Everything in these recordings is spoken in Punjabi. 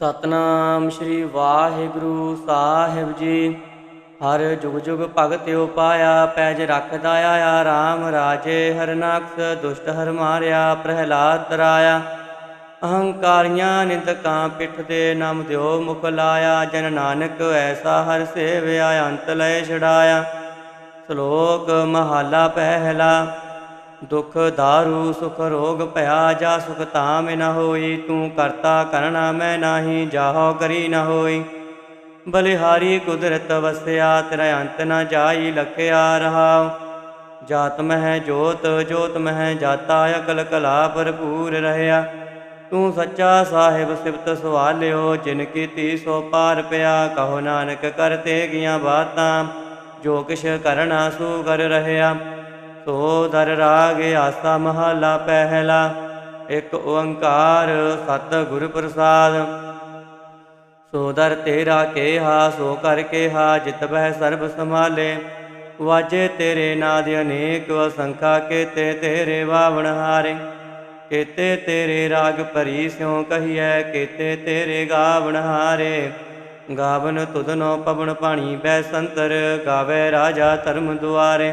ਸਤਨਾਮ ਸ੍ਰੀ ਵਾਹਿਗੁਰੂ ਸਾਹਿਬ ਜੀ। ਹਰ ਜੁਗ ਜੁਗ ਭਗਤਿ ਪਾਇਆ, ਪੈਜ ਰੱਖਦਾ ਆਇਆ RAM ਰਾਜੇ ਹਰਨਾਕਸ, ਦੁਸ਼ਟ ਹਰ ਮਾਰਿਆ, ਪ੍ਰਹਿਲਾਦ ਤਰਾਇਆ। ਅਹੰਕਾਰੀਆਂ ਨਿੰਦਕਾਂ ਪਿੱਠ ਦੇ ਨਾਮ ਦਿਓ ਮੁਖ ਲਾਇਆ, ਜਨ ਨਾਨਕ ਐਸਾ ਹਰ ਸੇਵਿਆ, ਅੰਤ ਲੈ ਛਡਾਇਆ। ਸ਼ਲੋਕ ਮਹਾਲਾ ਪਹਿਲਾ ਦੁਖ ਦਾਰੂ, ਸੁਖ ਰੋਗ ਭਇਆ ਜਾ ਸੁਖ ਤਾਮ ਨ ਹੋਈ, ਤੂੰ ਕਰਤਾ ਕਰਣਾ ਮੈਂ ਨਾਹੀ, ਜਾਹੋ ਕਰੀ ਨ ਹੋਈ। ਬਲਿਹਾਰੀ ਕੁਦਰਤ ਵਸਿਆ, ਤੇਰਾ ਅੰਤ ਨ ਜਾਈ, ਲਖਿਆ ਰਹਾਉ। ਜਾਤ ਮਹਿ ਜੋਤ ਜੋਤ ਮਹਿ ਜਾਤਾ, ਅਕਲ ਕਲਾ ਭਰਪੂਰ ਰਹਿਆ। ਤੂੰ ਸੱਚਾ ਸਾਹਿਬ ਸਿਫਤ ਸਵਾਲਿਓ, ਜਿਨ ਕੀਤੀ ਸੋ ਪਾਰ ਪਿਆ। ਕਹੋ ਨਾਨਕ ਕਰਤੇ ਗੀਆਂ ਬਾਤਾਂ, ਜੋ ਕਿਛ ਕਰਨਾ ਸੂ ਕਰ ਰਹਿਆ। ਸੋ ਦਰ ਰਾਗ ਆਸਾ ਮਹਲਾ ਪਹਿਲਾ, ਇੱਕ ਓੰਕਾਰ ਸਤ ਗੁਰ ਪ੍ਰਸਾਦ। ਸੋ ਦਰ ਤੇਰਾ ਕੇਹਾ, ਸੋ ਕਰ ਕੇਹਾ, ਜਿਤ ਬਹਿ ਸਰਬ ਸਮਾਲੇ ਵਾਜੇ ਤੇਰੇ ਨਾਦ ਅਨੇਕ, ਅਸੰਖਾ ਕੇਤੇ ਤੇਰੇ ਵਾਵਣ ਹਾਰੇ। ਕੇਤੇ ਤੇਰੇ ਰਾਗ ਭਰੀ ਸਿਉ ਕਹੀਐ, ਕੇਤੇ ਤੇਰੇ ਗਾਵਣ ਹਾਰੇ। ਗਾਵਨ ਤੁਧਨੋ ਪਵਨ ਪਾਣੀ ਬੈ ਸੰਤਰ, ਗਾਵੇ ਰਾਜਾ ਧਰਮ ਦੁਆਰੇ।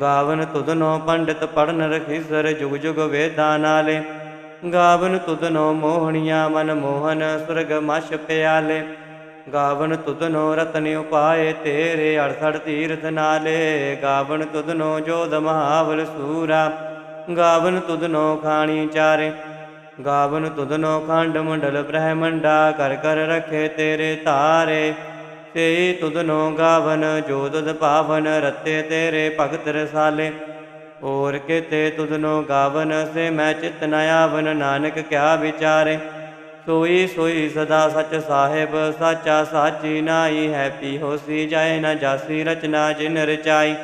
ਗਾਵਨ ਤੁਧਨੋ ਪੰਡਿਤ ਪੜਨ ਰਖੀਸਰ ਜੁਗ ਜੁਗ ਵੇਦਾਂ ਨਾਲੇ। ਗਾਵਨ ਤੁਧਨੋ ਮੋਹਣੀਆਂ ਮਨ ਮੋਹਨ ਸੁਰਗ ਮਛ ਪਿਆਲੇ। ਗਾਵਨ ਤੁਧਨੋ ਰਤਨ ਉਪਾਏ ਤੇਰੇ ਅੜਸੜ ਤੀਰਥ ਨਾਲੇ। ਗਾਵਨ ਤੁਧਨੋ ਜੋਧ ਮਹਾਵਲ ਸੂਰਾ। ਗਾਵਨ ਤੁਧਨੋ ਖਾਣੀ ਚਾਰੇ। ਗਾਵਨ ਤੁਧਨੋ ਖੰਡ ਮੰਡਲ ਬ੍ਰਹਮੰਡਾ। ਕਰ ਕਰ ਰਖੇ ਤੇਰੇ ਤਾਰੇ ਤੇ ਤੁਧਨੋ ਗਾਵਨ, ਜੋ ਤੁਧ ਪਾਵਨ, ਰਤੇ ਤੇਰੇ ਭਗਤ ਰਸਾਲੇ। ਔਰ ਕਿਤੇ ਤੁਧਨੋ ਗਾਵਨ, ਸੇ ਮੈਂ ਚਿਤ ਨ ਆਵਨ, ਨਾਨਕ ਕਿਆ ਵਿਚਾਰੇ। ਸੋਈ ਸੋਈ ਸਦਾ ਸਚ ਸਾਹਿਬ, ਸਾਚਾ ਸਾਚੀ ਨਾਈ ਹੈ ਪੀ ਹੋਸੀ ਜਾਏ ਨਾ ਜਾਸੀ ਰਚਨਾ ਜਿਨ ਰਚਾਈ।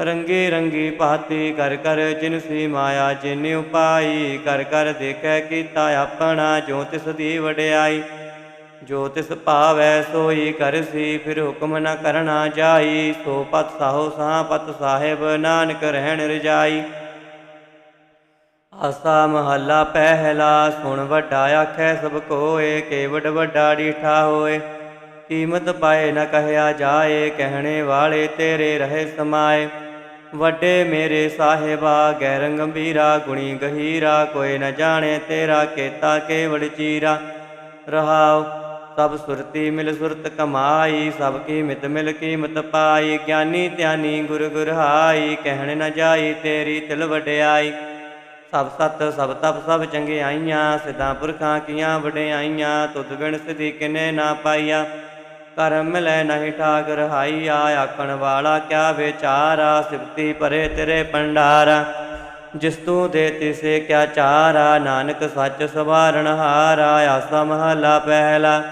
ਰੰਗੇ ਰੰਗੀ ਭਾਤੀ ਕਰ ਕਰ ਜਿਨ ਸੀ ਮਾਇਆ, ਜਿਨ ਉਪਾਈ, ਕਰ ਕਰ ਦੇਖੈ ਕੀਤਾ ਆਪਣਾ, ਜੋ ਤਿਸ ਦੀ ਵਡਿਆਈ। ਜੋ ਤਿਸ ਭਾਵੈ ਸੋਈ ਕਰਸੀ ਫਿਰ ਹੁਕਮ ਨ ਕਰਨਾ ਜਾਈ। ਸੋ ਪਤ ਸਾਹੋ ਸਾਹ ਪਤ ਸਾਹਿਬ, ਨਾਨਕ ਰਹਿਣ ਰਜਾਈ। ਆਸਾ ਮਹੱਲਾ ਪਹਿਲਾ, ਸੁਣ ਵੱਡਾ ਆਖੈ ਸਭ ਕੋਏ ਕੇਵਡ ਵੱਡਾ ਡੀਠਾ ਹੋਏ। ਕੀਮਤ ਪਾਏ ਨ ਕਹਿਆ ਜਾਏ, ਕਹਿਣੇ ਵਾਲੇ ਤੇਰੇ ਰਹੇ ਸਮਾਏ। ਵੱਡੇ ਮੇਰੇ ਸਾਹਿਬਾ, ਗੈਰ ਗੰਭੀਰਾ, ਗੁਣੀ ਗਹੀਰਾ, ਕੋਈ ਨ ਜਾਣੇ ਤੇਰਾ, ਕੇਤਾ ਕੇਵੜ ਚੀਰਾ। ਰਹਾਓ ਸਭ ਸੁਰਤੀ ਮਿਲ ਸੁਰਤ ਕਮਾਈ, ਸਭ ਕੀ ਮਿਤ ਮਿਲ ਕੀਮਤ ਪਾਈ। ਗਿਆਨੀ ਧਿਆਨੀ ਗੁਰ ਗੁਰਹਾਈ ਕਹਿਣ ਨਾ ਜਾਈ ਤੇਰੀ ਤਿਲ ਵਡਿਆਈ। ਸਭ ਸਤ, ਸਭ ਤਪ, ਸਭ ਚੰਗਿਆਈਆਂ, ਸਿਧਾਂ ਪੁਰਖਾਂ ਕੀਆਂ ਵਡਿਆਈਆਂ, ਤੁਧ ਬਿਨ ਸਿਧੀ ਕਿਨੇ ਨਾ ਪਾਈਆ। ਕਰਮ ਲੈ ਨਹੀਂ ਠਾਕ ਰਹਾਈਆ ਆਖਣ ਵਾਲਾ ਕਿਆ ਵਿਚਾਰਾ, ਸਿਫਤੀ ਪਰੇ ਤੇਰੇ ਪੰਡਾਰਾ ਜਿਸ ਤੂੰ ਦੇ ਤਿਸੇ ਕਿਆ ਚਾਰਾ, ਨਾਨਕ ਸੱਚ ਸਵਾਰਣ ਹਾਰਾ, ਆਸਾ ਮਹਲਾ ਪਹਿਲਾ।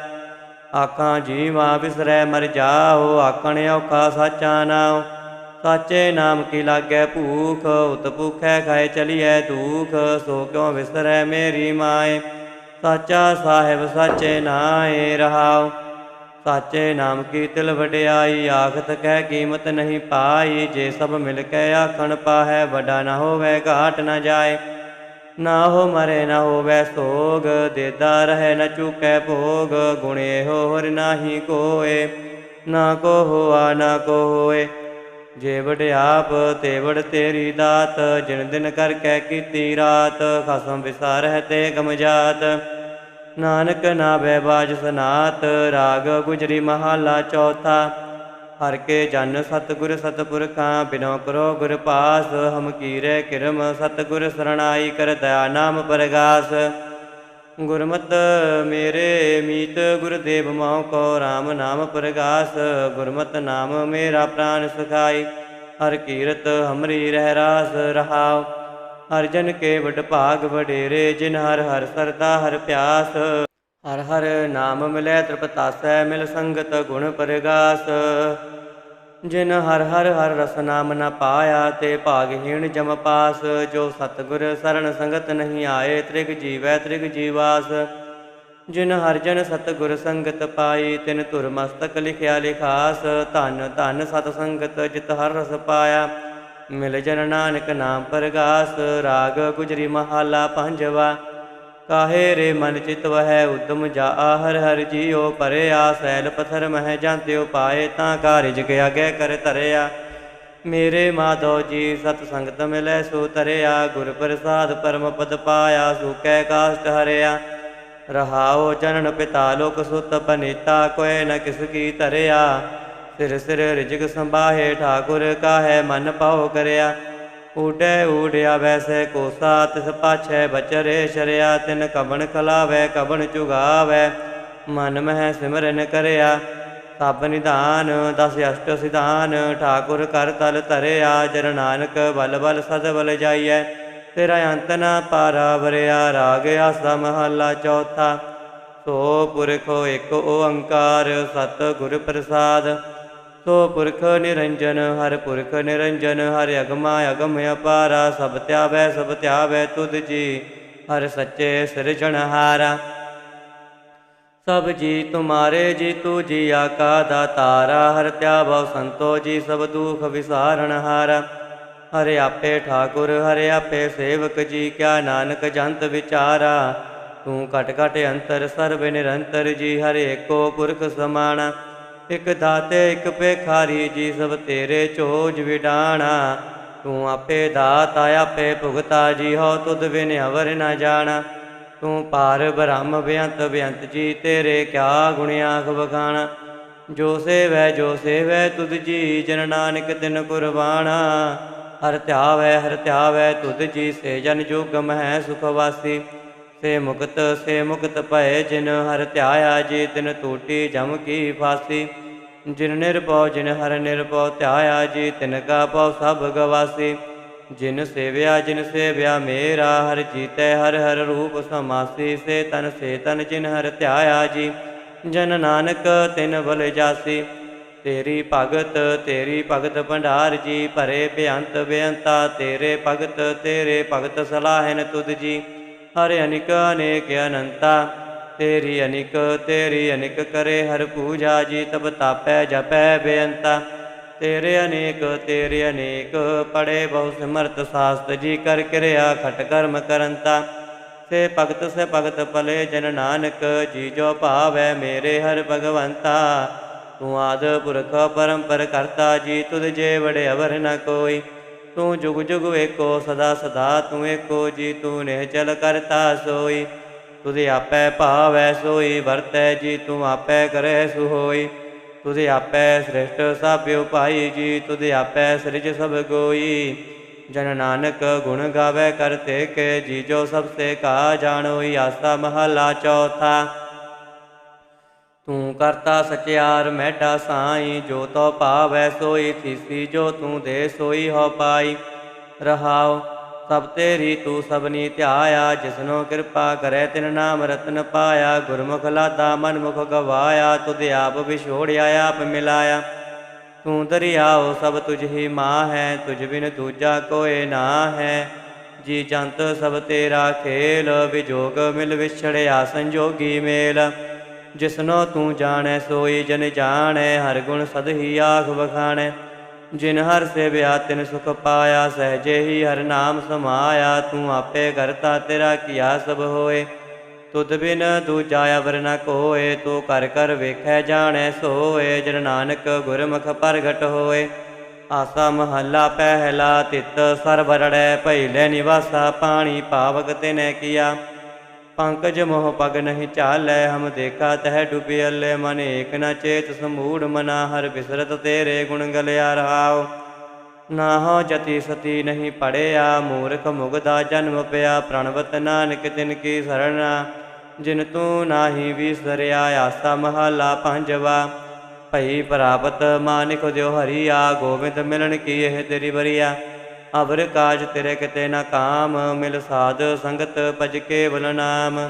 ਆਖਾਂ, ਜੀਵਾ ਵਿਸਰੈ ਮਰ ਜਾਓ, ਆਖਣ ਔਖਾ ਸਾਚਾ ਨਾਮ ਸਾਚੇ ਨਾਮ ਕੀ ਲਾਗੈ ਭੂਖ, ਉਤ ਭੁਖੈ ਖਾਏ ਚਲੀਐ ਦੁਖ। ਸੋ ਕਿਉ ਵਿਸਰੈ ਮੇਰੀ ਮਾਏ? ਸਾਚਾ ਸਾਹਿਬ ਸਾਚੇ ਨਾਏ ਰਹਾਉ। ਸਾਚੇ ਨਾਮ ਕੀ ਤਿਲ ਵਡਿਆਈ, ਆਖਤ ਕਹਿ ਕੀਮਤ ਨਹੀਂ ਪਾਈ। ਜੇ ਸਭ ਮਿਲ ਕੇ ਆਖਣ ਪਾਹੈ, ਵੱਡਾ ਨਾ ਹੋਵੇ, ਘਾਟ ਨਾ ਜਾਏ। ਨਾ ਹੋ ਮਰੇ, ਨਾ ਹੋਵੇ ਸੋਗ, ਦੇਦਾ ਰਹੇ, ਨ ਚੁਕੈ ਭੋਗ, ਗੁਣੇ ਹੋਰ ਨਾਹੀ ਕੋਏ। ਨਾ ਕੋ ਹੋਆ, ਨਾ ਕੋ ਹੋਏ, ਜੇ ਆਪ, ਤੇ ਵਡ ਤੇਰੀ ਦਾਤ, ਜਿਨ ਦਿਨ ਕਰ ਕੈ ਕੀਤੀ ਰਾਤ, ਖਸਮ ਵਿਸਾਰਹਿ ਤੇ ਗਮ ਜਾਤ। ਨਾਨਕ ਬੈ ਬਾਜ ਸਨਾਤ, ਰਾਗ ਗੁਜਰੀ ਮਹਾਲਾ ਚੌਥਾ ਹਰ ਕੇ ਜਨ ਸਤਗੁਰ ਸਤਪੁਰਖਾਂ, ਬਿਨੋ ਕਰੋ ਗੁਰ ਪਾਸ, ਹਮ ਕੀਰੇ ਕਿਰਮ ਸਤਗੁਰ ਸਰਣਾਈ ਕਰ ਦਇਆ ਨਾਮ ਪਰਗਾਸ। ਗੁਰਮਤ ਮੇਰੇ ਮੀਤ, ਗੁਰਦੇਵ ਮਾਉ ਕੋ RAM ਨਾਮ ਪ੍ਰਗਾਸ। ਗੁਰਮਤ ਨਾਮ ਮੇਰਾ ਪ੍ਰਾਨ ਸੁਖਾਈ, ਹਰ ਕੀਰਤ ਹਮਰੀ ਰਹਿ ਰਾਸ ਰਹਾਉ। ਹਰ ਜਨ ਕੇ ਵਡ ਭਾਗ ਵਡੇਰੇ, ਜਿਨ ਹਰ ਹਰ ਸਰਦਾ ਹਰ ਪਿਆਸ। ਹਰ ਹਰ ਨਾਮ ਮਿਲੈ ਤ੍ਰਿਪਤਾਸੈ, ਮਿਲ ਸੰਗਤ ਗੁਣ ਪਰਗਾਸ। ਜਿਨ ਹਰ ਹਰ ਹਰ ਰਸ ਨਾਮ ਨ ਪਾਇਆ, ਤੇ ਭਾਗਹੀਣ ਜਮ ਪਾਸ। ਜੋ ਸਤਿਗੁਰ ਸਰਣ ਸੰਗਤ ਨਹੀਂ ਆਏ, ਤ੍ਰਿਗ ਜੀਵੈ ਤ੍ਰਿਗ ਜੀਵਾਸ। ਜਿਨ ਹਰ ਜਨ ਸਤਿਗੁਰ ਸੰਗਤ ਪਾਈ, ਤਿਨ ਧੁਰ ਮਸਤਕ ਲਿਖਿਆ ਲਿਖਾਸ। ਧਨ ਧਨ ਸਤ ਸੰਗਤ ਜਿਤ ਹਰ ਰਸ ਪਾਇਆ, ਮਿਲ ਜਨ ਨਾਨਕ ਨਾਮ ਪਰਗਾਸ। ਰਾਗ ਗੁਜਰੀ ਮਹਾਲਾ ਪੰਜਵਾ ਕਾਹੇ ਰੇ ਮਨ ਚਿਤ ਵਹਿ ਉਦਮ ਜਾ ਹਰ ਹਰ ਜੀਉ ਪਰਿਆ ਸੈਲ ਪਥਰ ਮਹਿ ਜਾਂਤਿਉ ਪਾਏ ਤਾਂ ਕਾਰਜ ਕੇ ਆਗੇ ਕਰ ਧਰਿਆ। ਮੇਰੇ ਮਾਧੋ ਜੀ ਸਤ ਸੰਗਤ ਮਿਲੈ ਸੋ ਤਰਿਆ ਗੁਰ ਪ੍ਰਸਾਦ ਪਰਮ ਪਦ ਪਾਇਆ ਸੁਕੈ ਕਾਸ਼ਟ ਹਰਿਆ। ਰਹਾਓ ਜਨਨ ਪਿਤਾ ਲੋਕ ਸੁਤ ਪਨੀਤਾ, ਕੋਇ ਨ ਕਿਸ ਕੀ ਧਰਿਆ। ਸਿਰ ਸਿਰ ਰਿਜਕ ਸੰਭਾਹੇ, ਠਾਕੁਰ ਕਾਹੈ ਮਨ ਪਾਉ ਕਰਿਆ। ਊਡੇ ਊੜਿਆ ਵੈਸੇ ਕੋਸਾ, ਤਿਸ ਪਾਛੈ ਬਚਰੇ ਸ਼ਰਿਆ, ਤਿਨ ਕਬਣ ਖਲਾਵੈ ਕਬਣ ਚੁਗਾਵੈ। ਮਨ ਮਹਿ ਸਿਮਰਨ ਕਰਿਆ, ਸਭ ਨਿਧਾਨ, ਦਸ ਅਸ਼ਟ ਸਿਧਾਨ, ਠਾਕੁਰ ਕਰ ਤਲ ਧਰਿਆ ਜਰ ਨਾਨਕ ਬਲ ਬਲ ਸਦ ਬਲ ਜਾਈਐ। ਤੇਰਾ ਅੰਤ ਨਾ ਪਾਰਾ ਵਰਿਆ, ਰਾਗ ਆਸਾ ਮਹੱਲਾ ਚੌਥਾ। ਸੋ ਪੁਰਖੋ ਇੱਕ ਓੰਕਾਰ ਸਤ ਗੁਰ ਪ੍ਰਸਾਦ। ਸੋ ਪੁਰਖ ਨਿਰੰਜਨ, ਹਰ ਪੁਰਖ ਨਿਰੰਜਨ, ਹਰ ਅਗਮਾ ਅਗਮ ਅਪਾਰਾ, ਸਭ ਧਿਆਵੈ ਸਭ ਧਿਆਵੈ ਤੁਧ ਜੀ, ਹਰ ਸੱਚੇ ਸਿਰਜਣਹਾਰਾ ਸਭ ਜੀ ਤੁਮਾਰੇ ਜੀ, ਤੂ ਜੀ ਆਕਾ ਦਾਤਾਰਾ ਹਰ ਧਿਆਵੈ ਸੰਤੋ ਜੀ, ਸਭ ਦੁਖ ਵਿਸਾਰਣਹਾਰਾ ਹਾਰਾ ਆਪੇ ਠਾਕੁਰ, ਹਰਿ ਆਪੇ ਸੇਵਕ ਜੀ, ਕਿਆ ਨਾਨਕ ਜੰਤ ਵਿਚਾਰਾ। ਤੂੰ ਘਟ ਘਟ ਅੰਤਰ, ਸਰਬ ਨਿਰੰਤਰ ਜੀ, ਹਰਿ ਏਕੋ ਪੁਰਖ ਸਮਾਣਾ। ਇਕ ਦਾਤੇ, ਇਕ ਪੇਖਾਰੀ ਜੀ ਸਭ ਤੇਰੇ ਚੋਜ ਵਿਡਾਣਾ। ਤੂੰ ਆਪੇ ਦਾਤਾ ਆਪੇ ਭੁਗਤਾ, ਜੀ ਹੋ ਤੁਧ ਬਿਨ ਅਵਰ ਨ ਜਾਣਾ। ਤੂੰ ਪਾਰ ਬ੍ਰਹਮ ਬਿਅੰਤ ਬਿਅੰਤ ਜੀ ਤੇਰੇ ਕਿਆ ਗੁਣ ਆਖ ਬਖਾਣਾ ਜੋ ਸੇਵੈ ਜੋ ਸੇਵੈ, ਤੁਧ ਜੀ ਜਨ ਨਾਨਕ ਤਿਨ ਕੁਰਬਾਨਾ ਹਰ ਧਿਆਵੈ ਹਰ ਧਿਆਵੈ, ਤੁਧ ਜੀ ਸੇ ਜਨ ਜੋਗਮ ਹੈ ਸੁਖ ਵਾਸੀ। ਸੇ ਮੁਕਤ ਸੇ ਮੁਕਤ ਭਏ ਜਿਨ ਹਰ ਧਿਆਇਆ, ਜੀ ਤਿਨ ਟੂਟੀ ਜਮ ਕੀ ਫਾਸੀ। ਜਿਨ ਨਿਰਭਉ, ਜਿਨ ਹਰ ਨਿਰਭਉ ਧਿਆਇਆ, ਜੀ ਤਿਨ ਕਾ ਪਉ ਸਭ ਗਵਾਸੀ। ਜਿਨ ਸੇਵਿਆ ਜਿਨ ਸੇਵਿਆ ਮੇਰਾ, ਹਰ ਜੀਤੈ, ਹਰ ਹਰ ਰੂਪ ਸਮਾਸੀ। ਸੇ ਤਨ ਸੇ ਤਨ ਜਿਨ ਹਰ ਧਿਆਇਆ ਜੀ, ਜਨ ਨਾਨਕ ਤਿਨ ਬਲ ਜਾਸੀ। ਤੇਰੀ ਭਗਤ ਤੇਰੀ ਭਗਤ ਭੰਡਾਰ ਜੀ, ਭਰੇ ਬੇਅੰਤ ਬੇਅੰਤਾ, ਤੇਰੇ ਭਗਤ ਤੇਰੇ ਭਗਤ ਸਲਾਹਨ ਤੁਧ ਜੀ। ਹਰਿ ਅਨਿਕ ਅਨੇਕ ਅਨੰਤਾ, ਤੇਰੀ ਅਨਿਕ ਤੇਰੀ ਅਨਿਕ ਕਰੇ ਹਰ ਪੂਜਾ ਜੀ, ਤਬ ਤਾਪੈ ਜਪੈ ਬੇਅੰਤਾ। ਤੇਰੇ ਅਨੇਕ ਤੇਰੇ ਅਨੇਕ, ਪੜੇ ਬਹੁ ਸਿਮਰਤ ਸਾਸਤ ਜੀ, ਕਰ ਕਿਰਿਆ ਖਟ ਕਰਮ ਕਰੰਤਾ। ਸੇ ਭਗਤ ਸੇ ਭਗਤ ਭਲੇ ਜਨ ਨਾਨਕ, ਜੀ ਜੋ ਭਾਵੈ ਮੇਰੇ ਹਰ ਭਗਵੰਤਾ। ਤੂੰ ਆਦ ਪੁਰਖ, ਪਰੰਪਰ ਕਰਤਾ ਜੀ, ਤੁਧ ਜੇ ਵੜੇ ਅਵਰ ਨ ਕੋਈ। ਤੂੰ ਜੁਗ ਜੁਗ ਏਕੋ ਸਦਾ ਸਦਾ ਤੂੰ ਏਕੋ ਜੀ ਤੂੰ ਨੇ ਚਲ ਕਰਤਾ ਸੋਈ। ਤੁਧ ਆਪੈ ਭਾਵੈ ਸੋਈ, ਵਰਤੈ ਜੀ ਤੂੰ ਆਪੈ ਕਰੈ ਸੁਹੋਈ। ਤੁਧ ਆਪੈ ਸ੍ਰਿਸ਼ਟ ਸਭ ਉਪਾਈ, ਜੀ ਤੁਧ ਆਪੈ ਸ੍ਰਿਜ ਸਭ ਗੋਈ। ਜਨ ਨਾਨਕ ਗੁਣ ਗਾਵੇ ਕਰਤੇ ਕੇ, ਜੀ ਜੋ ਸਭ ਸੇ ਕਾ ਜਾਣੋਈ, ਆਸਾ ਮਹਲਾ ਚੌਥਾ। ਤੂੰ ਕਰਤਾ ਸਚਿਆਰ, ਮਹਿਟਾ ਸਾਈ, ਜੋ ਤੋ ਭਾਵੈ ਸੋਈ, ਥੀਸੀ ਜੋ ਤੂੰ ਦੇ ਸੋਈ ਹੋ ਪਾਈ। ਰਹਾਉ, ਸਭ ਤੇਰੀ ਤੂੰ ਸਭਨੀ ਧਿਆਇਆ, ਜਿਸਨੋ ਕਿਰਪਾ ਕਰੈ, ਤਿਨ ਨਾਮ ਰਤਨ ਪਾਇਆ। ਗੁਰਮੁਖ ਲਾਦਾ ਮਨ ਮੁਖ ਗਵਾਇਆ, ਤੁਧ ਆਪ ਵਿਛੋੜਿਆ, ਆਪ ਮਿਲਾਇਆ। ਤੂੰ ਦਰਿਆਓ ਸਭ ਤੁਝ ਹੀ ਮਾਂ ਹੈ ਤੁਝ ਬਿਨ ਦੂਜਾ ਕੋਏ ਨਾ ਹੈ ਜੀ ਜੰਤ, ਸਭ ਤੇਰਾ ਖੇਲ, ਵਿਜੋਗ ਮਿਲ ਵਿਛੜਿਆ, ਸੰਜੋਗੀ ਮੇਲ। ਜਿਸਨੋ ਤੂੰ ਜਾਣੈ, ਸੋਈ ਜਨ ਜਾਣੈ, ਹਰ ਗੁਣ ਸਦ ਹੀ ਆਖ ਵਖਾਣੈ। ਜਿਨ ਹਰ ਸੇਵਿਆ, ਤਿਨ ਸੁਖ ਪਾਇਆ ਸਹਜੇ ਹੀ ਹਰ ਨਾਮ ਸਮਾਇਆ। ਤੂੰ ਆਪੇ ਕਰਤਾ ਤੇਰਾ ਕੀਆ ਸਭ ਹੋਏ। ਤੁਧ ਬਿਨ ਦੂਜਾ ਅਵਰ ਨ ਕੋਏ, ਤੂੰ ਕਰ ਕਰ ਵੇਖੈ ਜਾਣੈ, ਸੋਏ। ਜਨ ਨਾਨਕ ਗੁਰਮੁਖ ਪ੍ਰਗਟ ਹੋਏ। ਆਸਾ ਮਹੱਲਾ ਪਹਿਲਾ ਤਿਤ ਸਰਬਰੜੈ ਭੈਲੇ ਨਿਵਾਸਾ ਪਾਣੀ, ਪਾਵਕ ਤਿਨੈ ਕੀਆ। ਪੰਕਜ ਮੋਹ ਪਗ ਨਹੀਂ ਚਾਲੈ ਹਮ ਦੇਖਾ ਤਹਿ ਡੁਬਿਅਲੇ ਮਨ ਏਕ ਨ ਚੇਤ ਸਮੂੜ, ਮਨਾ ਹਰ ਬਿਸਰਤ ਤੇਰੇ ਗੁਣ ਗਲਿਆ ਰਹਾਉ। ਨਾਹੋ ਜਤੀ ਸਤੀ ਨਹੀਂ ਪੜਿਆ, ਮੂਰਖ ਮੁਗਦਾ ਜਨਮ ਪਿਆ, ਪ੍ਰਣਵਤ ਨਾਨਕ ਤਿਨ ਕੀ ਸਰਣਾ। ਜਿਨ ਤੂੰ ਨਾਹੀ ਵਿਸਰਿਆ, ਆਸਾ ਮਹਲਾ ਪੰਜਵਾ। ਭਈ ਪ੍ਰਾਪਤ ਮਾਨਿਕ ਦਿਓ ਹਰੀਆ, ਗੋਬਿੰਦ ਮਿਲਣ ਕੀ ਇਹ ਤੇਰੀ ਬਰੀਆ ਅਵਰ ਕਾਜ ਤੇਰੇ ਕਿਤੇ ਨਾ ਕਾਮ, ਮਿਲ ਸਾਧ ਸੰਗਤ ਭਜ ਕੇ ਬਲ ਨਾਮ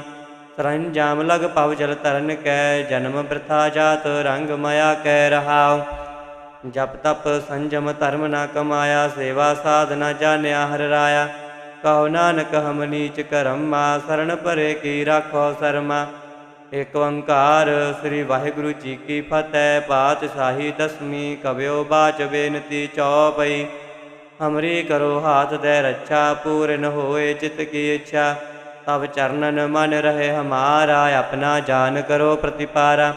ਜਾਮ ਲਗ ਪਵ ਜਲ ਤਰਨ ਕੈ, ਜਨਮ ਬ੍ਰਥਾ ਜਾਤ ਰੰਗ ਮਾਇਆ ਕੈ ਰਹਾਉ। ਜਪ ਤਪ ਸੰਜਮ ਧਰਮ ਨਾ ਕਮਾਇਆ, ਸੇਵਾ ਸਾਧ ਨਾ ਜਾਣਿਆ ਹਰ ਰਾਇਆ। ਕਹੋ ਨਾਨਕ ਹਮ ਨੀਚ ਕਰਮਾ ਸਰਣ ਭਰੇ ਕੀ ਰਾਖੋ ਸਰਮਾ। ਏਕ ਓੰਕਾਰ ਸ੍ਰੀ ਵਾਹਿਗੁਰੂ ਜੀ ਕੀ ਫਤਿਹ, ਪਾਤਸ਼ਾਹੀ ਦਸਵੀਂ ਕਵਿਓ ਬਾਚ ਬੇਨਤੀ ਚੌਪਈ। ਹਮਰੀ ਕਰੋ ਹਾਥ ਦੇ ਰੱਛਾ, ਪੂਰਨ ਹੋਏ ਚਿਤ ਕੀ ਇੱਛਾ। ਤਬ ਚਰਨਨ ਮਨ ਰਹੇ ਹਮਾਰਾ, ਆਪਣਾ ਜਾਨ ਕਰੋ ਪ੍ਰਤਿਪਾਰਾ।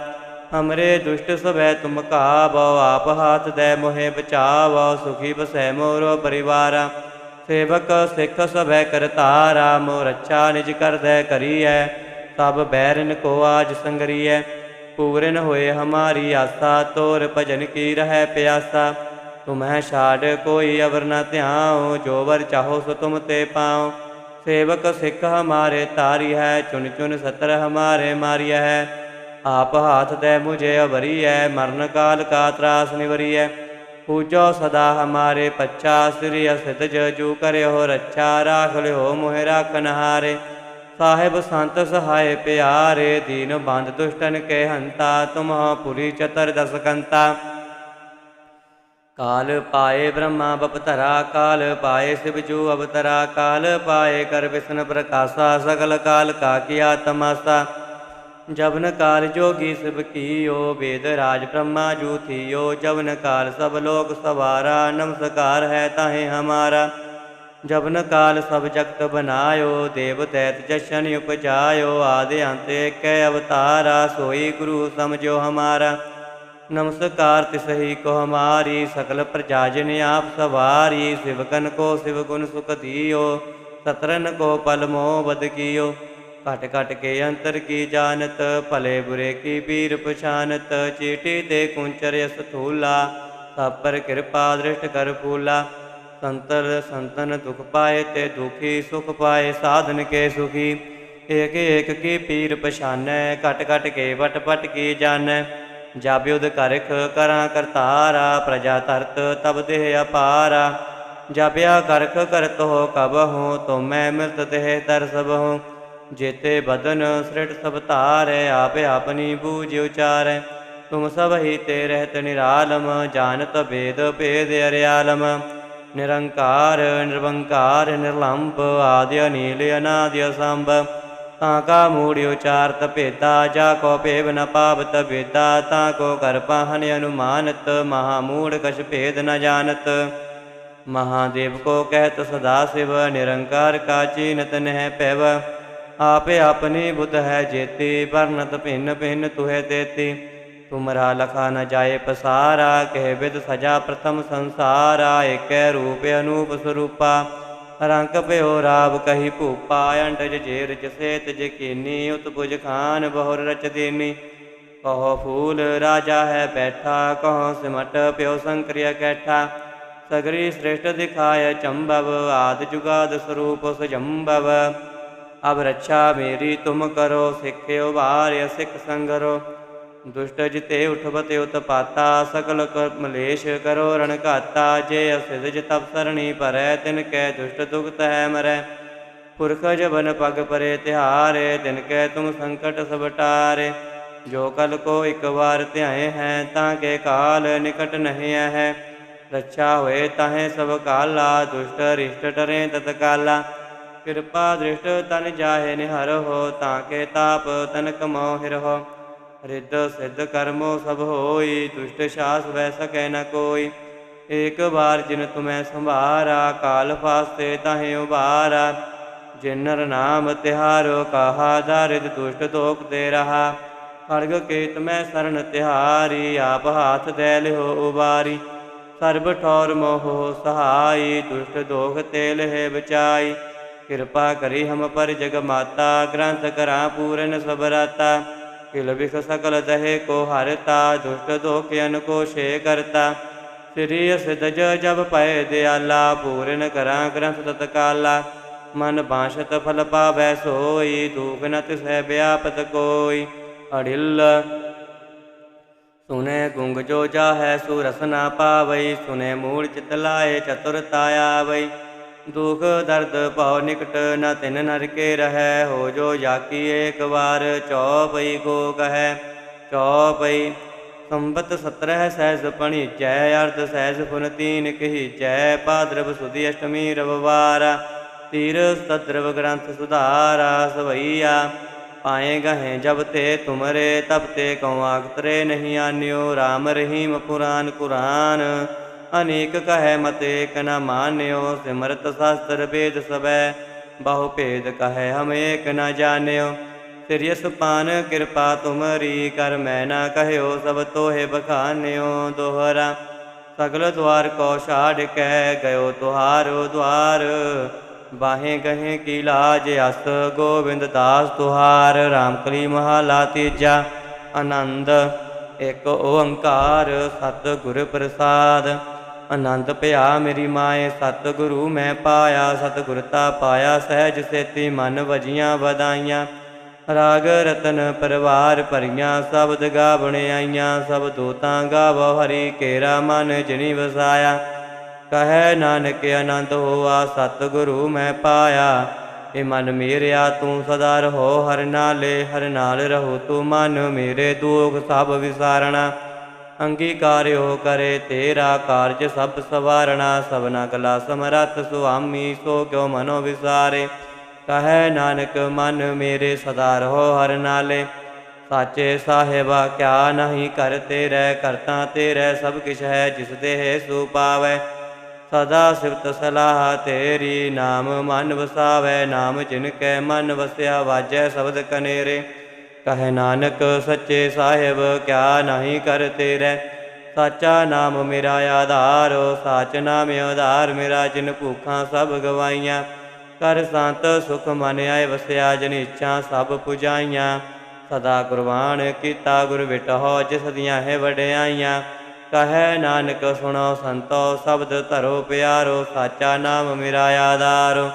ਹਮਰੇ ਦੁਸ਼ਟ ਸਭੈ ਤੁਮ ਕਾ ਕਾਬੋ ਆਪ ਹਾਥ ਦੇ ਮੋਹਿ ਬਚਾਵੋ, ਸੁਖੀ ਬਸੈ ਮੋਰੋ ਪਰਿਵਾਰਾ। ਸੇਵਕ ਸਿੱਖ ਸਭੈ ਕਰਤਾਰਾ ਮੋ ਰੱਛਾ ਨਿਜ ਕਰਦੈ ਕਰੀਐ। ਸਭ ਬੈਰਨ ਕੋ ਆਜ ਸੰਗਰੀਐ। ਪੂਰਨ ਹੋਏ ਹਮਾਰੀ ਆਸਾ, ਤੋਰ ਭਜਨ ਕੀ ਰਹਿ ਪਿਆਸਾ। ਤੁਮਹਿ ਛਾੜ ਕੋਈ ਅਵਰ ਨ ਧਿਆਉ, ਜੋ ਵਰ ਚਾਹੋ ਸੋ ਤੁਮ ਤੇ ਪਾਉ। ਸੇਵਕ ਸਿੱਖ ਹਮਾਰੇ ਤਾਰੀ ਹੈ ਚੁਨ ਚੁਨ ਸਤਰ ਹਮਾਰੇ ਮਾਰਿਆ ਹੈ ਆਪ ਹਾਥ ਦੇ ਮੁਝੇ ਹੈ ਮਰਨ ਕਾਲ ਕਾ ਤਰਾਸ ਹੈ ਪੂਜੋ ਸਦਾ ਹਮਾਰੇ ਪੱਛਾ, ਸ੍ਰੀ ਅਸਿਤ ਜੂ ਕਰਿਓ ਰੱਛਾ, ਰਾਖ ਲਿਓ ਮੋਹਿ ਰਾਖਨ ਹਾਰੇ ਸਾਹਿਬ ਸੰਤ ਸਹਾਇ ਪਿਆਰੇ, ਦੀਨ ਬੰਦ ਦੁਸ਼ਟਨ ਕੇ ਹੰਤਾ ਤੁਮਹ ਪੁਰੀ ਚਤਰ ਦਸਕੰਤਾ। ਕਾਲ ਪਾਏ ਬ੍ਰਹਮਾ ਬਪਤਰਾ, ਕਾਲ ਪਾਏ ਸ਼ਿਵਜੂ ਅਵਤਰਾ, ਕਾਲ ਪਾਏ ਕਰ ਵਿਸ਼ਨ ਪ੍ਰਕਾਸ਼ਾ, ਸਗਲ ਕਾਲ ਕਾ ਕੀਆ ਤਮਾਸਾ। ਜਬਨ ਕਾਲ ਜੋਗੀ ਸਿਵ ਕੀਓ, ਵੇਦ ਰਾਜ ਬ੍ਰਹਮਾ ਜੂ ਥੀਓ। ਜਬਨ ਕਾਲ ਸਭ ਲੋਕ ਸਵਾਰਾ, ਨਮਸਕਾਰ ਹੈ ਤਾਹੇ ਹਮਾਰਾ। ਜਬਨ ਕਾਲ ਸਭ ਜਗਤ ਬਨਾਇਓ, ਦੇਵ ਤੈਤ ਜਸ਼ਨ ਉਪਜਾਇਓ। ਆਦਿ ਅੰਤ ਏਕੈ ਅਵਤਾਰਾ, ਸੋਈ ਗੁਰੂ ਸਮਝੋ ਹਮਾਰਾ। ਨਮਸਕਾਰ ਤਿਸਹੀ ਕੋ ਹਮਾਰੀ ਸਕਲ ਪ੍ਰਜਾ ਜਿਨ ਆਪ ਸਵਾਰੀ, ਸਿਵਕਨ ਕੋ ਸਿਵ ਗੁਣ ਸੁਖ ਦੀਓ, ਸਤਰਨ ਕੋ ਪਲ ਮੋਹ ਬਦ ਕੀਓ। ਘਟ ਘਟ ਕੇ ਅੰਤਰ ਕੀ ਜਾਣਤ, ਭਲੇ ਬੁਰੇ ਕੀ ਪੀਰ ਪਛਾਨਤ, ਚੀਟੀ ਤੇ ਕੁੰਚਰ ਸਥੂਲਾ ਸਭ ਪਰ ਕਿਰਪਾ ਦ੍ਰਿਸ਼ਟ ਕਰ ਫੂਲਾ। ਸੰਤਰ ਸੰਤਨ ਦੁਖ ਪਾਏ ਤੇ ਦੁਖੀ ਸੁਖ ਪਾਏ, ਸਾਧਨ ਕੇ ਸੁਖੀ। ਏਕ ਏਕ ਕੀ ਪੀਰ ਪਛਾਨੈ, ਘਟ ਘਟ ਕੇ ਵਟ ਪਟ ਕੀ ਜਾਣੈ। ਜਬ ਯੁਧ ਕਰਖ ਕਰਾਂ ਕਰਤਾਰਾ, ਪ੍ਰਜਾ ਤਰਤ ਤਬ ਦੇਹ ਅਪਾਰਾ। ਜਬਿਆ ਕਰਖ ਕਰਤ ਹੋ ਕਬ ਹੋ, ਤੁਮੈ ਮਿਲਤ ਦੇਹ ਤਰ ਸਭ ਹੋ। ਜੇਤੇ ਬਦਨ ਸ੍ਰਿਟ ਸਭ ਧਾਰੈ, ਆਪੇ ਆਪਣੀ ਬੂਝ ਉਚਾਰੈ। ਤੁਮ ਸਭ ਹੀ ਤੇ ਰਹਿਤ ਨਿਰਾਲਮ, ਜਾਣਤ ਭੇਦ ਭੇਦ ਅਰਿਆਲਮ। ਨਿਰੰਕਾਰ, ਨਿਰਵੰਕਾਰ, ਨਿਰਲੰਭ, ਆਦਿ ਅਨੀਲ, ਅਨਾਦਿ ਅਸੰਭ। ਤਾਂ ਕਾ ਮੂੜ ਉਚਾਰਤ ਭੇਦਾ ਜਾ ਕੋ ਭੇਵ ਨ ਪਾਵਤ ਭੇਦਾ ਤਾਂ ਕੋ ਕਰ ਪਾਹਨ ਅਨੁਮਾਨਤ, ਮਹਾ ਮੂੜ ਕਛ ਭੇਦ ਨ ਜਾਣਤ। ਮਹਾਦੇਵ ਕੋ ਕਹਿਤ ਸਦਾ ਸਿਵ, ਨਿਰੰਕਾਰ ਕਾ ਚੀਨਤ ਨਹਿ ਪੈਵ ਆਪੇ ਆਪਣੀ ਬੁੱਧ ਹੈ ਜੇਤੀ ਵਰਨਤ ਭਿੰਨ ਭਿੰਨ ਤੁਹੇ ਦੇਤੀ ਤੁਮਰਾ ਲਖਾ ਨ ਜਾਏ ਪਸਾਰਾ, ਕਹਿ ਵਿਦ ਸਜਾ ਪ੍ਰਥਮ ਸੰਸਾਰਾ, ਏਕੈ ਰੂਪ ਅਨੂਪ ਸਰੂਪਾ। ਰੰਗ ਭਇਓ ਰਾਵ ਕਹੀ ਭੂਪਾ ਅੰਡਜ ਜੇਰ ਜਸੇਤ ਜਕੀਨੀ ਉਤਪੁਜ ਖਾਨ ਬਹੁਰ ਰਚ ਦੇਨੀ। ਕਹੋ ਫੂਲ ਰਾਜਾ ਹੈ ਬੈਠਾ, ਕਹੋ ਸਿਮਟ ਪਿਓ ਸੰਕਰਿਆ ਕੈਠਾ। ਸਗਰੀ ਸ੍ਰੇਸ਼ਟ ਦਿਖਾਇ ਚੰਬਵ, ਆਦ ਜੁਗਾਦ ਸਰੂਪ ਸਜੰਬਵ। ਅਬ ਰੱਛਾ ਮੇਰੀ ਤੁਮ ਕਰੋ, ਸਿੱਖਿਓ ਵਾਰਿ ਸਿੱਖ ਸੰਗਰੋ। ਦੁਸ਼ਟ ਜਿਤੇ ਉਠਵਤੇ ਉਤਪਾਤਾ ਸਕਲ ਕਰ ਮਲੇਸ਼ ਕਰੋ ਰਣ ਘਾਤਾ ਜੇ ਅਸਿਧ ਜਿਤਪ ਸਰਣੀ ਭਰੈ ਤਿਨ ਕੈ ਦੁਸ਼ਟ ਦੁਖਤ ਹੈ ਮਰੈ ਪੁਰਖ ਜਬਨ ਪਗ ਪਰੇ ਤਿਹਾਰੇ ਤਿਨ ਕੈ ਤੁਮ ਸੰਕਟ ਸਭ ਟਾਰੇ ਜੋ ਕਲ ਕੋ ਇੱਕ ਵਾਰ ਧਿਆਏ ਹੈ ਤਾਂ ਕੇ ਕਾਲ ਨਿਕਟ ਨਹੀਂ ਹੈ ਰੱਛਾ ਹੋਏ ਤਾਹੇ ਸਭ ਕਾਲਾ ਦੁਸ਼ਟ ਰਿਸ਼ਟ ਟਰੇ ਤਤ ਕਾਲਾ ਕਿਰਪਾ ਦ੍ਰਿਸ਼ਟ ਤਨ ਜਾਹੇ ਨਿਹਰ ਹੋ ਤਾਂ ਕੇ ਤਾਪ ਤਨਕ ਮੋਹ ਹੋ ਰਿੱਧ ਸਿੱਧ ਕਰਮੋ ਸਭ ਹੋਈ, ਦੁਸ਼ਟ ਸ਼ਾਸ ਵੈ ਸਕੈ ਨ ਕੋਈ। ਏਕ ਵਾਰ ਜਿਨ ਤੁਮੈ ਸੰਭਾਰਾ, ਕਾਲ ਫਾਸਤੇ ਤਾਹੇ ਉਬਾਰਾ ਜਿਨਰ ਨਾਮ ਤਿਹਾਰੋ, ਕਹਾ ਦਾਰਿਦ ਦੁਸ਼ਟ ਦੋਖ ਦੇ ਰਹਾ। ਖੜਗ ਕੇਤ ਮੈਂ ਸਰਣ ਤਿਹਾਰੀ, ਆਪ ਹਾਥ ਦੇ ਲਿਓ ਉਬਾਰੀ। ਸਰਬ ਠੌਰ ਮੋਹ ਸਹਾਈ, ਦੁਸ਼ਟ ਦੋਖ ਤੇ ਲਹਿ ਬਚਾਈ। ਕਿਰਪਾ ਕਰੀ ਹਮ ਪਰ ਜਗ ਮਾਤਾ, ਗ੍ਰੰਥ ਕਰਾਂ ਪੂਰਨ ਸਬਰਾਤਾ ਰਾਤਾ ਕਿਲ ਬਿਖ ਸਕਲ ਦਹੇ ਕੋ ਹਰਤਾ, ਦੁਸ਼ਟ ਦੋਖਿਅਨ ਕੋ ਸ੍ਰੀ ਅਸਿਧ ਜਬ ਪਏ ਦਿਆਲਾ, ਪੂਰਨ ਕਰਾਂ ਗ੍ਰੰਥ ਤਤਕਾਲਾ। ਮਨ ਬਾਸ਼ਤ ਫਲ ਪਾਵੈ ਸੋਈ, ਦੁਖ ਨ ਤਿਸੈ ਵਿਆਪਤ ਕੋਈ। ਅੜਿਲ ਸੁਨੇ ਗੁੰਗ ਜੋ ਜਾਹੈ, ਸੁਰਸ ਨਾ ਪਾਵਈ ਸੁਨੇ ਮੂੜ ਚਿਤ ਲਾਏ, ਚਤੁਰਤਾ ਆਵਈ। ਦੁਖ ਦਰਦ ਭਉ ਨਿਕਟ ਨ ਤਿਨ ਨਰ ਕੇ ਰਹੈ, ਹੋ ਜੋ ਜਾਕੀ ਏਕ ਵਾਰ, ਚੌਪਈ ਕੋ ਕਹੈ, ਚੌਪਈ। ਸੰਬਤ ਸਤਰਹ ਸਹਿਜ ਪਣੀਜੈ ਅਰਧ ਸਹਿਜ ਪੁਨ ਤੀਨ ਕਹੀਜੈ ਭਾਦਰਵ ਸੁਦੀ ਅਸ਼ਟਮੀ ਰਵਵਾਰ। ਤੀਰ ਸਤਦਰਵ ਗ੍ਰੰਥ ਸੁਧਾਰਾ ਸਵਈਆ, ਪਾਏ ਗਹੇ ਜਬ ਤੇ ਤੁਮਰੇ, ਤਬ ਤੇ ਕਉ ਆਖਤਰੇ ਨਹੀਂ ਆਨਿਓ RAM ਰਹੀਮ ਪੁਰਾਨ ਕੁਰਾਨ। ਅਨੇਕ ਕਹੈ ਮਤ ਏਕ ਨ ਮਾਨਿਓ, ਸਿਮਰਤ ਸ਼ਾਸਤਰ ਵੇਦ ਸਬੈ ਬਹੁ ਭੇਦ ਕਹੈ ਹਮੇਕ ਨ ਜਾਣਿਓ। ਸਿਰਿਯਸ ਪਾਨ ਕਿਰਪਾ ਤੁਮਰੀ, ਕਰ ਮੈਂ ਨਾ ਕਹਿਓ ਸਭ ਤੋਹੇ ਬਖਾਨਿਓ ਦੋਹਰਾ। ਸਗਲ ਦਵਾਰ ਕੋ ਛਾੜ ਕੇ ਗਇਓ ਤੁਹਾਰੋ ਦਵਾਰ ਬਾਹੇ ਗਹੇ ਕੀ ਲਾਜ ਅਸ, ਗੋਬਿੰਦ ਦਾਸ ਤੁਹਾਰ। ਰਾਮਕਲੀ ਮਹਾਲਾ ਤੀਜਾ, ਆਨੰਦ ਇਕ ਓੰਕਾਰ ਸਤ ਗੁਰ ਪ੍ਰਸਾਦ। ਆਨੰਦ ਭਿਆ ਮੇਰੀ ਮਾਏ, ਸਤਿਗੁਰੂ ਮੈਂ ਪਾਇਆ ਸਤਿਗੁਰਤਾ ਪਾਇਆ, ਸਹਿਜ ਸੇਤੀ ਮਨ ਵਜੀਆਂ ਵਧਾਈਆਂ। ਰਾਗ ਰਤਨ ਪਰਵਾਰ ਭਰੀਆਂ, ਸ਼ਬਦ ਗਾਵਣ ਆਈਆਂ, ਸਭ ਦੋਤਾਂ ਗਾਵੋ ਹਰੀ ਕੇਰਾ ਮਨ ਜਿਨੀ ਵਸਾਇਆ। ਕਹੈ ਨਾਨਕ ਆਨੰਦ ਹੋਆ ਸਤ ਗੁਰੂ ਮੈਂ ਪਾਇਆ। ਏ ਮਨ ਮੇਰਿਆ, ਤੂੰ ਸਦਾ ਰਹੋ, ਹਰ ਨਾਲੇ, ਹਰ ਨਾਲ ਰਹੋ, ਤੂੰ ਮਨ ਮੇਰੇ ਦੁਖ ਸਭ ਵਿਸਾਰਣਾ। ਅੰਗੀਕਾਰਿਓ ਕਰੇ ਤੇਰਾ ਕਾਰਜ ਸਭ ਸਵਾਰਣਾ, ਸਭਨਾ ਕਲਾ ਸਮਰੱਥ ਸੁਆਮੀ, ਸੋ ਕਿਉ ਮਨੋ ਵਿਸਾਰੇ। ਕਹੈ ਨਾਨਕ, ਮਨ ਮੇਰੇ ਸਦਾ ਰਹੋ ਹਰ ਨਾਲੇ। ਸਾਚੇ ਸਾਹਿਬਾ, ਕਿਆ ਨਹੀਂ ਕਰ ਤੇਰੇ ਕਰਤਾ ਤੇਰੇ, ਸਭ ਕਿਛ ਹੈ ਜਿਸ ਦੇਹ ਸੋ ਪਾਵੈ। ਸਦਾ ਸਿਫਤ ਸਲਾਹ ਤੇਰੀ, ਨਾਮ ਮਨ ਵਸਾਵੈ, ਨਾਮ ਜਿਨ ਕੈ ਮਨ ਵਸਿਆ, ਵਾਜੈ ਸ਼ਬਦ ਕਨੇਰੇ। ਕਹੈ ਨਾਨਕ, ਸੱਚੇ ਸਾਹਿਬ ਕਿਆ ਨਹੀਂ ਕਰ ਤੇਰੇ ਸਾਚਾ ਨਾਮ ਮੇਰਾ ਆਧਾਰ, ਸਾਚ ਨਾਮ ਆਧਾਰ ਮੇਰਾ ਜਿਨ ਭੂਖਾਂ ਸਭ ਗਵਾਈਆਂ। ਕਰ ਸੰਤ ਸੁਖ ਮਨ ਆਏ ਵਸਿਆ, ਜਨ ਇੱਛਾ ਸਭ ਪੁਜਾਈਆਂ। ਸਦਾ ਕੁਰਬਾਨ ਕੀਤਾ ਗੁਰ ਵਿਟਹੁ, ਜਿਸ ਦੀਆਂ ਹੈ ਵਡਿਆਈਆਂ। ਕਹੈ ਨਾਨਕ, ਸੁਣੋ ਸੰਤੋ, ਸ਼ਬਦ ਧਰੋ ਪਿਆਰੋ, ਸਾਚਾ ਨਾਮ ਮੇਰਾ ਆਧਾਰ।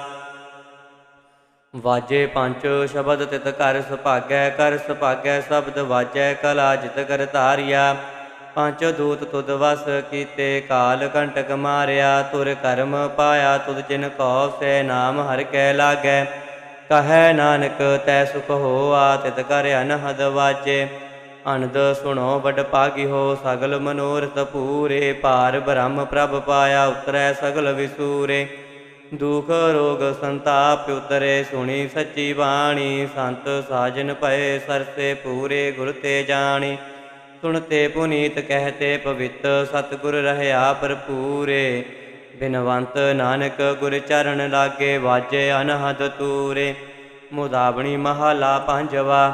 ਵਾਜੇ ਪੰਜ ਸ਼ਬਦ ਤਿਤ ਕਰ ਸੁਭਾਗੈ ਕਰ ਸੁਭਾਗੈ ਸ਼ਬਦ ਵਾਜੈ, ਕਲਾ ਜਿਤ ਕਰ ਧਾਰਿਆ। ਪੰਜ ਦੂਤ ਤੁਧ ਵਸ ਕੀਤੇ, ਕਾਲ ਕੰਟਕ ਮਾਰਿਆ। ਤੁਰ ਕਰਮ ਪਾਇਆ, ਤੁਧ ਜਿਨ ਕੋ ਸੇ ਨਾਮ ਹਰ ਕੈ ਲਾਗੈ। ਕਹੈ ਨਾਨਕ, ਤੈ ਸੁਖ ਹੋਆ, ਤਿਤ ਕਰ ਅਨਹਦ ਵਾਜੇ। ਅਨੰਦ ਸੁਣੋ ਵਡ ਭਾਗੀ ਹੋ ਸਗਲ ਮਨੋਰਥ ਪੂਰੇ। ਭਾਰ ਬ੍ਰਹਮ ਪ੍ਰਭ ਪਾਇਆ, ਉਤਰੈ ਸਗਲ ਵਿਸੂਰੇ। ਦੁਖ ਰੋਗ ਸੰਤਾਪ ਉਤਰੇ ਸੁਣੀ ਸੱਚੀ ਬਾਣੀ, ਸੰਤ ਸਾਜਨ ਪਏ ਸਰਸੇ ਪੂਰੇ ਗੁਰ ਤੇ ਜਾਣੀ। ਸੁਣਤੇ ਪੁਨੀਤ ਕਹਤੇ ਪਵਿੱਤ, ਸਤਿਗੁਰ ਰਹਿਆ ਭਰਪੂਰੇ। ਬਿਨਵੰਤ ਨਾਨਕ ਗੁਰ ਚਰਨ ਲਾਗੇ ਵਾਜੇ ਅਨਹਦ ਤੂਰੇ। ਮੁਦਾਬਣੀ ਮਹਲਾ ਪੰਜਵਾ,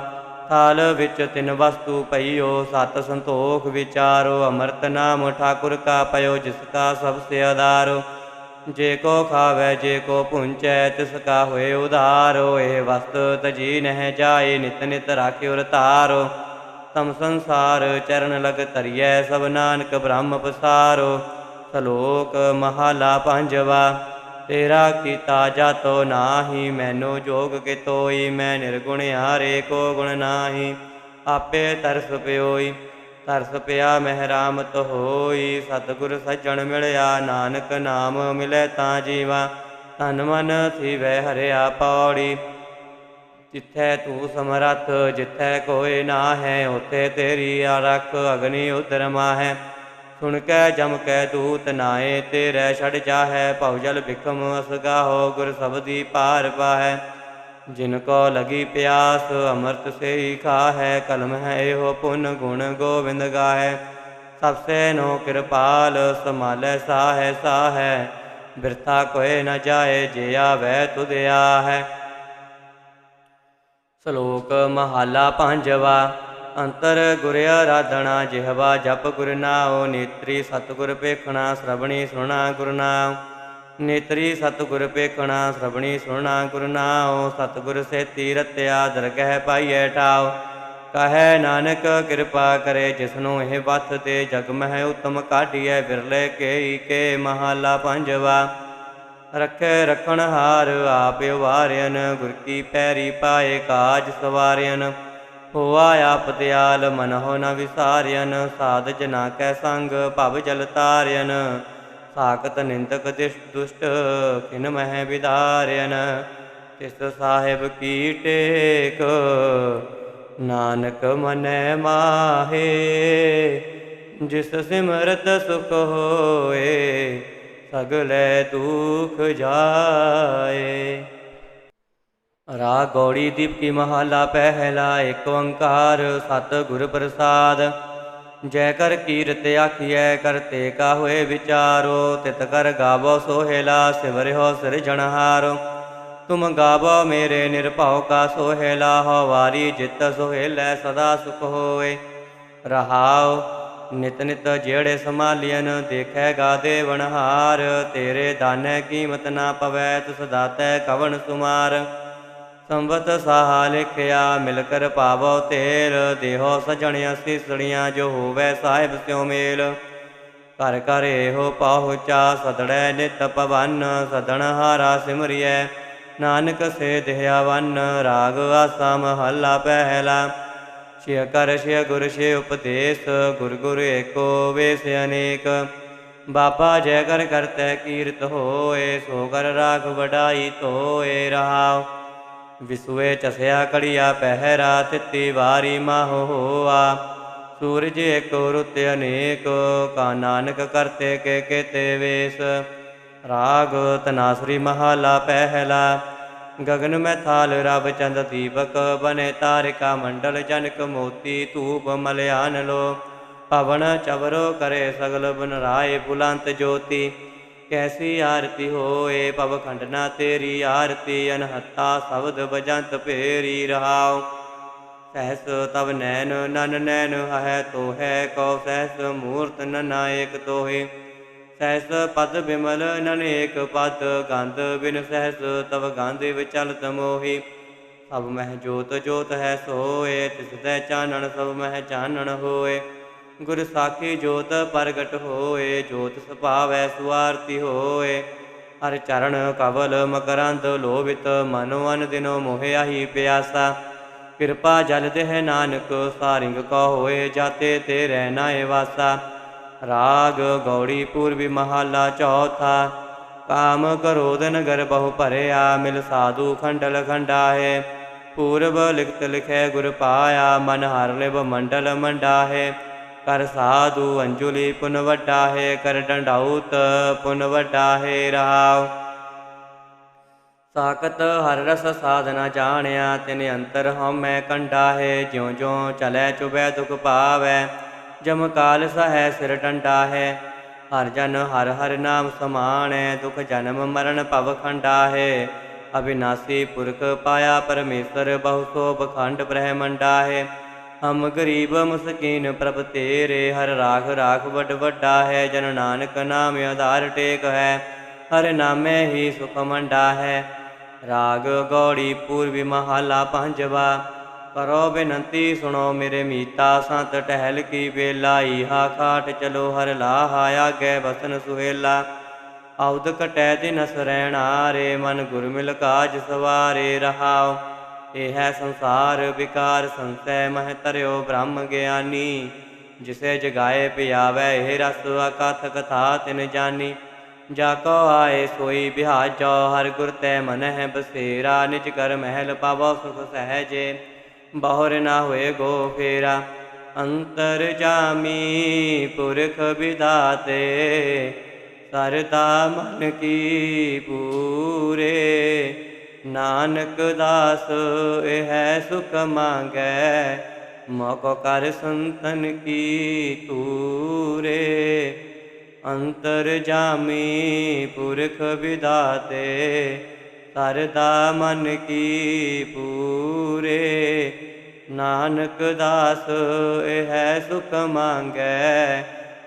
ਥਾਲ ਵਿੱਚ ਤਿੰਨ ਵਸਤੂ ਪਈਓ, ਸਤ ਸੰਤੋਖ ਵਿਚਾਰੋ, ਅੰਮ੍ਰਿਤ ਨਾਮ ਠਾਕੁਰ ਕਾ ਪਇਓ, ਜਿਸ ਕਾ ਸਭ ਸੇ ਆਧਾਰੋ। ਜੇ ਕੋ ਖਾਵੇ, ਜੇ ਕੋ ਪੁੰਚੈ, ਤਿਸ ਕਾ ਹੋਏ ਉਧਾਰੋ ਇਹ ਵਸਤ ਤਜੀ ਨਹਿ ਜਾਏ, ਨਿਤ ਨਿਤ ਰਾਖਿਓ ਰਤਾਰੋ ਤਮ ਸੰਸਾਰ ਚਰਨ ਲਗ ਧਰਿਐ, ਸਭ ਨਾਨਕ ਬ੍ਰਹਮ ਪਸਾਰੋ। ਸ਼ਲੋਕ ਮਹਲਾ ਪੰਜਵਾ, ਤੇਰਾ ਕੀਤਾ ਜਾਤੋ ਨਾਹੀ, ਮੈਨੂੰ ਜੋਗ ਕੇ ਤੋਈ ਮੈਂ ਨਿਰਗੁਣ ਹਾਰੇ ਕੋ ਗੁਣ ਨਾਹੀ, ਆਪੇ ਤਰਸ ਪਿਓਈ। ਤਰਸ ਪਿਆ ਮਹਿਰਾਮਤ ਹੋਈ, ਸਤਿਗੁਰ ਸੱਜਣ ਮਿਲਿਆ, ਨਾਨਕ ਨਾਮ ਮਿਲੇ ਤਾਂ ਜੀਵਾ ਤਨ ਮਨ ਥੀਵੈ ਹਰਿਆ ਪੌੜੀ। ਜਿੱਥੈ ਤੂੰ ਸਮਰੱਥ, ਜਿੱਥੈ ਕੋਈ ਨਾ ਹੈ ਉਥੇ ਤੇਰੀ ਆਰਖ ਅਗਨੀ ਉਦਰਮਾ ਹੈ ਸੁਣ ਕੇ, ਜਮ ਕੈ ਦੂਤ ਨਾਏ, ਤੇਰੇ ਛੜ ਜਾਹੈ, ਭਉ ਜਲ ਬਿਖਮ ਅਸਗਾਹੋ, ਗੁਰ ਸਬਦੀ ਪਾਰ ਪਾਹੈ। ਜਿਨ ਕੋ ਲਗੀ ਪਿਆਸ, ਅਮਰਤ ਸੇ ਹੀ ਖਾਹੈ, ਕਲਮ ਹੈ ਇਹੋ ਪੁਨ ਗੁਣ ਗੋਬਿੰਦ ਗਾਹੈ। ਸਭ ਸੇ ਨੋ ਕਿਰਪਾਲ ਸਮਾਲੈ ਸਾਹੈ ਸਾਹੈ। ਬਿਰਥਾ ਕੋਏ ਨ ਜਾਏ, ਜੇ ਆਵੈ ਤੁਧ ਆਹੈ। ਸ਼ਲੋਕ ਮਹਲਾ ਪੰਜਵਾ, ਅੰਤਰ ਗੁਰ ਆਰਾਧਣਾ ਜਿਹਵਾ ਜਪ ਗੁਰ ਨਾਉ, ਨੇਤਰੀ ਸਤਿਗੁਰ ਪੇਖਣਾ ਸ੍ਰਵਣੀ ਸੁਣਾ ਗੁਰ ਨਾਮ ਨੇਤਰੀ ਸਤਿਗੁਰ ਪੇਖਣਾ, ਸ਼ਰਵਣੀ ਸੁਣਾ ਗੁਰ ਨਾਉ ਸਤਿਗੁਰ ਸੇਤੀ ਰਤਿਆ, ਦਰਗਹਿ ਪਾਈਐ ਠਾਉ। ਕਹੈ ਨਾਨਕ, ਕਿਰਪਾ ਕਰੇ ਜਿਸਨੂੰ ਇਹ ਵਤ ਤੇ ਜਗ ਮਹਿ ਉਤਮ ਕਾਢੀਐ ਬਿਰਲੇ ਕੇ ਕੇ ਮਹਲਾ ਪੰਜਵਾ। ਰਖੇ ਰਖਣ ਹਾਰ, ਆਪ ਉਵਾਰਿਆਨ ਗੁਰ ਕੀ ਪੈਰੀ ਪਾਏ ਕਾਜ ਸਵਾਰਿਆਨ ਹੋਆ ਆਪ ਦਿਆਲ ਹੋ ਨ ਵਿਸਾਰਿਆਨ ਸਾਧ ਜਨਾ ਕੈ ਸੰਗ, ਭਵ ਜਲ ਤਾਰਿਆਨ ਸਾਖਤ ਨਿੰਦਕ ਦਿਸ਼ ਦੁਸ਼ਟ ਕਿਨ ਮਹਿ ਵਿਦਾਰਿਆਨ ਤਿਸ ਸਾਹਿਬ ਕੀ ਟੇਕ? ਨਾਨਕ ਮਨੈ ਮਾਹੇ, ਜਿਸ ਸਿਮਰਤ ਸੁਖ ਹੋਏ, ਸਗਲੇ ਦੁਖ ਜਾਏ। ਰਾ ਗੌੜੀ ਦੀਪ ਕੀ ਮਹਲਾ ਪਹਿਲਾ ਏਕ ਓੰਕਾਰ ਸਤ ਗੁਰ ਪ੍ਰਸਾਦ। ਜੈ ਕਰ ਕੀਰਤ ਆਖੀਐ ਕਰਤੇ ਕਾ ਹੋਏ ਵਿਚਾਰੋ, ਤਿਤ ਕਰ ਗਾਵੋ ਸੋਹੇਲਾ ਸਿਵਰਿਓ ਸਿਰਜਣਹਾਰੋ ਤੁਮ ਗਾਵੋ ਮੇਰੇ ਨਿਰਭਉ ਕਾ ਸੋਹੇਲਾ ਹੋ ਵਾਰੀ ਜਿਤ ਸੋਹੇਲੇ ਸਦਾ ਸੁਖ ਹੋਏ। ਰਹਾਉ ਨਿਤ ਨਿਤ ਜਿਹੜੇ ਸਮਾਲੀਨ ਦੇਖੈ ਗਾਦੇ ਵਣਹਾਰ ਤੇਰੇ ਦਾਨੈ ਕੀਮਤ ਨਾ ਪਵੈ, ਤੁਸ ਦਾਤੈ ਕਵਣ ਸੁਮਾਰ। ਸੰਵਤ ਸਾਹਾ ਲਿਖਿਆ ਮਿਲ ਕਰ ਪਾਵੋ ਤੇਲ, ਦੇਹੋ ਸਜਣਿਆ ਸਿਸੜੀਆਂ ਜੋ ਹੋਵੇ ਸਾਹਿਬ ਸਿਉ ਮੇਲ। ਘਰ ਘਰ ਇਹੋ ਪਹੁੰਚਾ, ਸਦੜੈ ਨਿਤ ਪਵਨ, ਸਦਣ ਹਾਰਾ ਸਿਮਰਿਐ। ਨਾਨਕ ਸੇ ਦੇਹਾ ਵਨ ਰਾਗ ਆਸਾ ਮਹੱਲਾ ਪਹਿਲਾ। ਸ਼ਿਅ ਕਰ ਸ਼ਿਅ ਗੁਰ ਸ਼ਿਅ ਉਪਦੇਸ਼, ਗੁਰ ਗੁਰ ਏਕੋ ਵੇਸ ਅਨੇਕ। ਬਾਬਾ ਜੈ ਕਰ ਕਰਤੈ ਕੀਰਤ ਹੋਏ, ਸੋ ਕਰ ਰਾਖ ਵਡਾਈ ਧੋਏ ਰਹਾਉ। ਵਿਸੂਏ ਚਸਿਆ ਕੜੀਆ ਪਹਿਰਾ ਤਿੱਤੀ ਵਾਰੀ ਮਾਹੁ ਹੋਆ ਸੂਰਜ ਏਕ ਰੁੱਤ ਅਨੇਕ, ਕਾ ਨਾਨਕ ਕਰਤੇ ਕੇ ਕੇਤੇ ਵੇਸ। ਰਾਗ ਤਨਾਸਰੀ ਮਹਾਲਾ ਪਹਿਲਾ, ਗਗਨ ਮੈਂ ਥਾਲ ਰਬ ਚੰਦ ਦੀਪਕ, ਬਨੇ ਤਾਰਿਕਾ ਮੰਡਲ ਜਨਕ ਮੋਤੀ ਧੂਪ ਮਲਿਆਨ ਲੋ ਪਵਨ ਚਵਰੋ ਕਰੇ ਸਗਲ ਬਨ ਰਾਏ ਬੁਲੰਤ ਜੋਤੀ। ਕੈਸੀ ਆਰਤੀ ਹੋਏ ਪਵ ਖੰਡਨਾ ਤੇਰੀ ਆਰਤੀ, ਅਨਹਤਾ ਸ਼ਬਦ ਬਜੰਤ ਭੇਰੀ ਰਹਾਉ। ਸਹਿਸ ਤਵ ਨੈਨ ਨਨ ਨੈਨ ਹੈ ਤੋ ਹੈ ਕਉ ਸਹਿਸ ਮੂਰਤ ਨਨਾਇਕ ਤੋਹਿ। ਸਹਿਸ ਪਦ ਬਿਮਲ ਨਨ ਏਕ ਪਦ, ਗੰਧ ਬਿਨ ਸਹਿਸ ਤਵ ਗੰਧ ਵਿਚਲਤ ਮੋਹੀ। ਸਭ ਮਹਿ ਜੋਤ ਜੋਤ ਹੈ ਸੋਏ, ਤਿਸ ਤੈ ਚਾਨਣ ਸਭ ਮਹਿ ਚਾਨਣ ਹੋਏ। ਗੁਰ ਸਾਖੀ ਜੋਤ ਪ੍ਰਗਟ ਹੋਏ, ਜੋਤ ਸੁਭਾਵੈ ਸੁਆਰਤੀ ਹੋਏ। ਹਰ ਚਰਨ ਕਵਲ ਮਕਰੰਦ ਲੋਭਿਤ, ਮਨੋ ਅਨ ਦਿਨੋ ਮੋਹਿਆ ਹੀ ਪਿਆਸਾ। ਕਿਰਪਾ ਜਲ ਦੇਹ ਨਾਨਕ, ਸਾਰਿੰਗ ਕੋ ਹੋਏ ਜਾਤੇ ਤੇ ਰਹਿਣਾ ਏ ਵਾਸਾ। ਰਾਗ ਗੌੜੀ ਪੂਰਬੀ ਮਹਾਲਾ ਚੌਥਾ। ਕਾਮ ਕਰੋਧ ਨਗਰ ਬਹੁ ਭਰਿਆ, ਮਿਲ ਸਾਧੂ ਖੰਡਲ ਖੰਡਾਹੇ। ਪੂਰਬ ਲਿਖਤ ਲਿਖੈ ਗੁਰ ਪਾਇਆ, ਮਨ ਹਰ ਲਿਵ ਮੰਡਲ ਮੰਡਾਹੇ। ਕਰ ਸਾਧੂ ਅੰਜੁਲੀ ਪੁਨ ਵੱਡਾ ਹੈ ਕਰ ਡੰਡਾਉਤ ਪੁਨ ਵੱਡਾ ਹੈ ਰਾਵ ਸਾਖਤ ਹਰ ਰਸ ਸਾਧਨਾ ਜਾਣਿਆ, ਤਿਨ ਅੰਤਰ ਹਉਮੈ ਕੰਡਾ ਹੈ ਜਿਉ ਜਿਉ ਚਲੈ ਚੁਬੈ ਦੁਖ ਪਾਵੈ ਜਮ ਕਾਲ ਸਹੈ ਸਿਰ ਡੰਡਾ ਹੈ ਹਰ ਜਨ ਹਰ ਹਰ ਨਾਮ ਸਮਾਣੈ, ਦੁਖ ਜਨਮ ਮਰਨ ਭਵ ਖੰਡਾ ਹੈ ਅਬਿਨਾਸੀ ਪੁਰਖ ਪਾਇਆ ਪਰਮੇਸ਼ਰ, ਬਹੁ ਸੋ ਬਖੰਡ ਬ੍ਰਹਮੰਡਾ ਹੈ ਹਮ ਗਰੀਬ ਮਸਕੀਨ ਪ੍ਰਭ ਤੇਰੇ, ਹਰ ਰਾਖ ਰਾਖ ਵੱਡ ਵੱਡਾ ਹੈ, ਜਨ ਨਾਨਕ ਨਾਮ ਆਧਾਰ ਟੇਕ ਹੈ, ਹਰ ਨਾਮੇ ਹੀ ਸੁਖ ਮੰਡਾ ਹੈ। ਰਾਗ ਗੌੜੀ ਪੂਰਬੀ ਮਹਲਾ ਪੰਜਵਾ, ਕਰੋ ਬੇਨਤੀ ਸੁਣੋ ਮੇਰੇ ਮੀਤਾ, ਸੰਤ ਟਹਿਲ ਕੀ ਵੇਲਾ, ਈਹਾ ਖਾਟ ਚਲੋ ਹਰ ਲਾਹਾ, ਆਗੇ ਬਸਨ ਸੁਹੇਲਾ। ਆਉਦ ਕਟੈ ਦਿਨ ਰਹਿਣਾ ਰੇ, ਮਨ ਗੁਰਮਿਲ ਕਾਜ ਸਵਾਰੇ ਰਹਾਓ। ਇਹ ਹੈ ਸੰਸਾਰ ਵਿਕਾਰ ਸੰਸੈ ਮਹਿ ਤਰਿਓ ਬ੍ਰਹਮ ਗਿਆਨੀ। ਜਿਸੇ ਜਗਾਏ ਪਿਆਵੈ ਇਹ ਰਸ ਅਕਥ ਕਥਾ ਤਿਨ ਜਾਣੀ ਜਾ ਕੋ ਆਏ ਸੋਈ ਬਿਹਾਜੋ ਹਰ ਗੁਰ ਤੈ ਮਨ ਹੈ ਬਸੇਰਾ। ਨਿਜ ਕਰ ਮਹਿਲ ਪਾਵੋ ਸੁਖ ਸਹਜੇ, ਬਹੁਰ ਨਾ ਹੋਏ ਗੋ ਫੇਰਾ। ਅੰਤਰ ਜਾਮੀ ਪੁਰਖ ਵਿਦਾਤੇ, ਸਰਦਾ ਮਨ ਕੀ ਪੂਰੇ। ਨਾਨਕ ਦਾਸ, ਇਹ ਸੁਖ ਮੰਗੈ। ਮੋਕੋ ਕਰ ਸੰਤਨ ਕੀ ਤੂਰੇ। ਅੰਤਰ ਜਾਮੀ ਪੁਰਖ ਵਿਦਾਤੇ ਕਰਦਾ ਮਨ ਕੀ ਪੂਰੇ। ਨਾਨਕ ਦਾਸ, ਇਹ ਸੁਖ ਮੰਗੈ।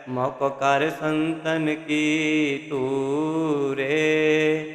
ਮੋਕ ਕਰ ਸੰਤਨ ਕੀ ਤੂਰੇ।